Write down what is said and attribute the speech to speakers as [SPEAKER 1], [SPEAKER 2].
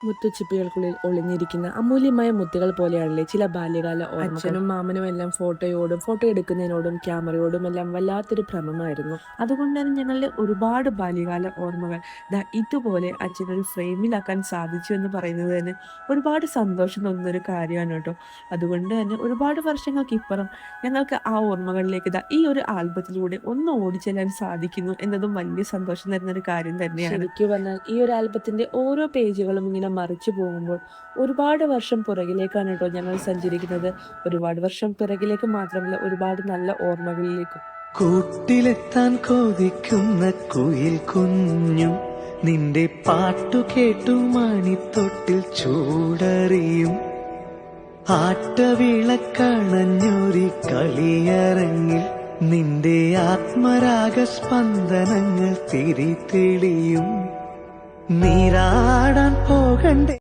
[SPEAKER 1] മുത്തുച്ചിപ്പികൾക്കുള്ളിൽ ഒളിഞ്ഞിരിക്കുന്ന അമൂല്യമായ മുത്തുകൾ പോലെയാണല്ലേ ചില ബാല്യകാല അച്ഛനും മാമനും എല്ലാം ഫോട്ടോയോടും ഫോട്ടോ എടുക്കുന്നതിനോടും ക്യാമറയോടും എല്ലാം വല്ലാത്തൊരു ഭ്രമമായിരുന്നു. അതുകൊണ്ട് തന്നെ ഞങ്ങളുടെ ഒരുപാട് ബാല്യകാല ഓർമ്മകൾ. ഇതുപോലെ അച്ഛനൊരു ഫ്രെയിമിലാക്കാൻ സാധിച്ചു എന്ന് പറയുന്നത് തന്നെ ഒരുപാട് സന്തോഷം തോന്നുന്ന ഒരു കാര്യമാണ് കേട്ടോ. അതുകൊണ്ട് തന്നെ ഒരുപാട് വർഷങ്ങൾക്ക് ഇപ്പുറം ഞങ്ങൾക്ക് ആ ഓർമ്മകളിലേക്ക് ദാ ഈ ഒരു ആൽബത്തിലൂടെ ഒന്ന് ഓടിച്ചെല്ലാൻ സാധിക്കുന്നു എന്നതും വലിയ സന്തോഷം തരുന്ന ഒരു കാര്യം തന്നെയാണ്. എനിക്ക് പറഞ്ഞാൽ ഈ ഒരു ആൽബത്തിന്റെ ഓരോ പേജുകളും ഇങ്ങനെ മറിച്ചു പോകുമ്പോൾ ഒരുപാട് വർഷം പുറകിലേക്കാണ് കേട്ടോ ഞങ്ങൾ സഞ്ചരിക്കുന്നത്. ഒരുപാട് വർഷം പിറകിലേക്ക് മാത്രമല്ല ഒരുപാട് നല്ല ഓർമ്മകളിലേക്കും.
[SPEAKER 2] കൂട്ടിലെത്താൻ കൊതിക്കുന്ന കുയിൽ കുഞ്ഞും നിന്റെ പാട്ടു കേട്ടു മണിത്തൊട്ടിൽ ചൂടറിയും. ആട്ടവിളക്കണഞ്ഞൊരി കളിയറങ്ങിൽ നിന്റെ ആത്മരാഗ സ്പന്ദനങ്ങൾ തിരിതെളിയും. നീരാടാൻ പോകണ്ടേ?